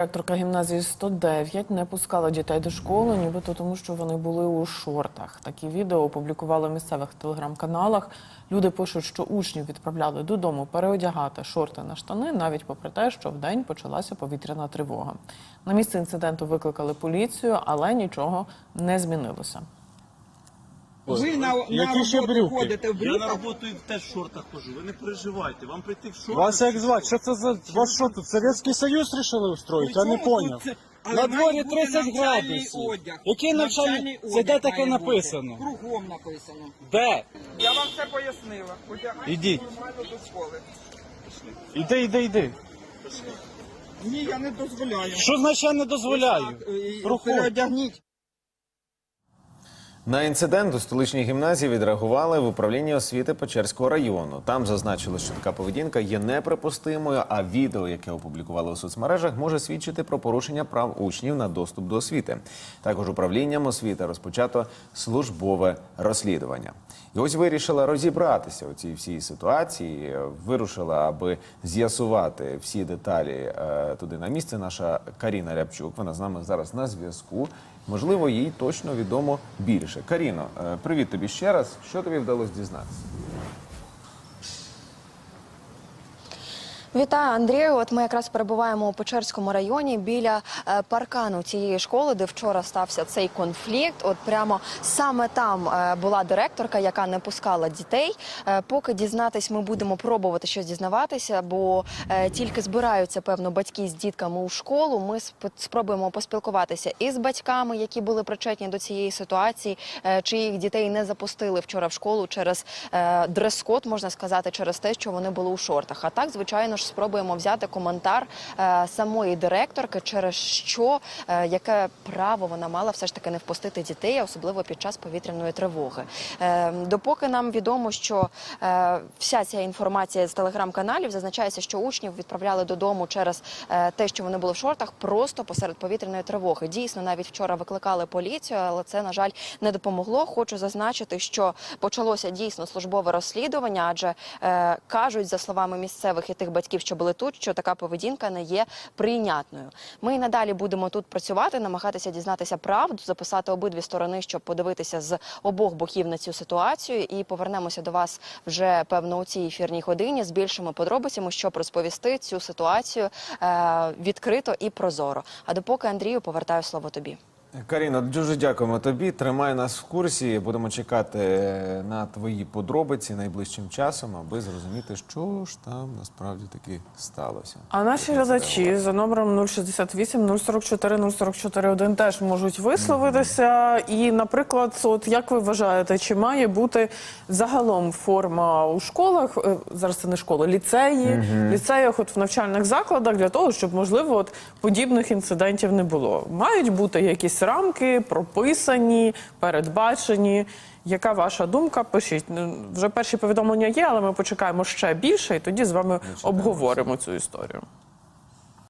Директорка гімназії 109 не пускала дітей до школи, нібито тому, що вони були у шортах. Такі відео опублікували в місцевих телеграм-каналах. Люди пишуть, що учнів відправляли додому переодягати шорти на штани, навіть попри те, що вдень почалася повітряна тривога. На місце інциденту викликали поліцію, але нічого не змінилося. Ви на, на Які ще роботу брюки? ходите в Я на брюках? роботу і теж в шортах хожу. Ви не переживайте. Вам прийти в шортах. Вас як звати? Що це за вас що тут? Совєтський Союз рішили устроїти? Я не Причому поняв. тут, але На має дворі бути 30 навчальний градусів. Одяг. Який навчальний? Це одяг де таке має бути. написано? Кругом написано. Де? Я вам все пояснила. Одягайте Ідіть. нормально до школи. Іди, іди, іди. Ні, я не дозволяю. Що значить я не дозволяю? Так, Проходь. Переодягніть. На інцидент у столичній гімназії відреагували в управлінні освіти Печерського району. Там зазначили, що така поведінка є неприпустимою, а відео, яке опублікували у соцмережах, може свідчити про порушення прав учнів на доступ до освіти. Також управлінням освіти розпочато службове розслідування. І ось вирішила розібратися у цій всій ситуації. Вирушила, аби з'ясувати всі деталі е, туди на місце. Наша Каріна Рябчук. Вона з нами зараз на зв'язку. Можливо, їй точно відомо більше. Каріно, е, привіт тобі ще раз. Що тобі вдалося дізнатися? Вітаю, Андрію. От ми якраз перебуваємо у Печерському районі біля е, паркану цієї школи, де вчора стався цей конфлікт. От прямо саме там е, була директорка, яка не пускала дітей. Е, поки дізнатись, ми будемо пробувати щось дізнаватися, бо тільки збираються певно батьки з дітками у школу. Ми сп- спробуємо поспілкуватися і з батьками, які були причетні до цієї ситуації, чиїх дітей не запустили вчора в школу через дрес-код, можна сказати, через те, що вони були у шортах. А так, звичайно ж, спробуємо взяти коментар е, самої директорки, через що е, яке право вона мала все ж таки не впустити дітей, особливо під час повітряної тривоги. Е, допоки нам відомо, що вся ця інформація з телеграм-каналів зазначається, що учнів відправляли додому через те, що вони були в шортах, просто посеред повітряної тривоги. Дійсно, навіть вчора викликали поліцію, але це на жаль не допомогло. Хочу зазначити, що почалося дійсно службове розслідування, адже кажуть за словами місцевих і тих батьків, що були тут, що така поведінка не є прийнятною. Ми і надалі будемо тут працювати, намагатися дізнатися правду, записати обидві сторони, щоб подивитися з обох боків на цю ситуацію. І повернемося до вас вже певно у цій ефірній годині з більшими подробицями, щоб розповісти цю ситуацію е, відкрито і прозоро. А допоки Андрію повертаю слово тобі. Каріно, дуже дякуємо тобі. Тримай нас в курсі. Будемо чекати на твої подробиці найближчим часом, аби зрозуміти, що ж там насправді таки сталося. А наші глядачі за номером 068 044 044 1 теж можуть висловитися. І, наприклад, от як ви вважаєте, чи має бути загалом форма у школах? е, Зараз це не школа, ліцеї, ліцеях, от в навчальних закладах для того, щоб можливо от подібних інцидентів не було. Мають бути якісь рамки прописані, передбачені. Яка ваша думка? Пишіть Ну, вже перші повідомлення є, але ми почекаємо ще більше, і тоді з вами обговоримо цю історію.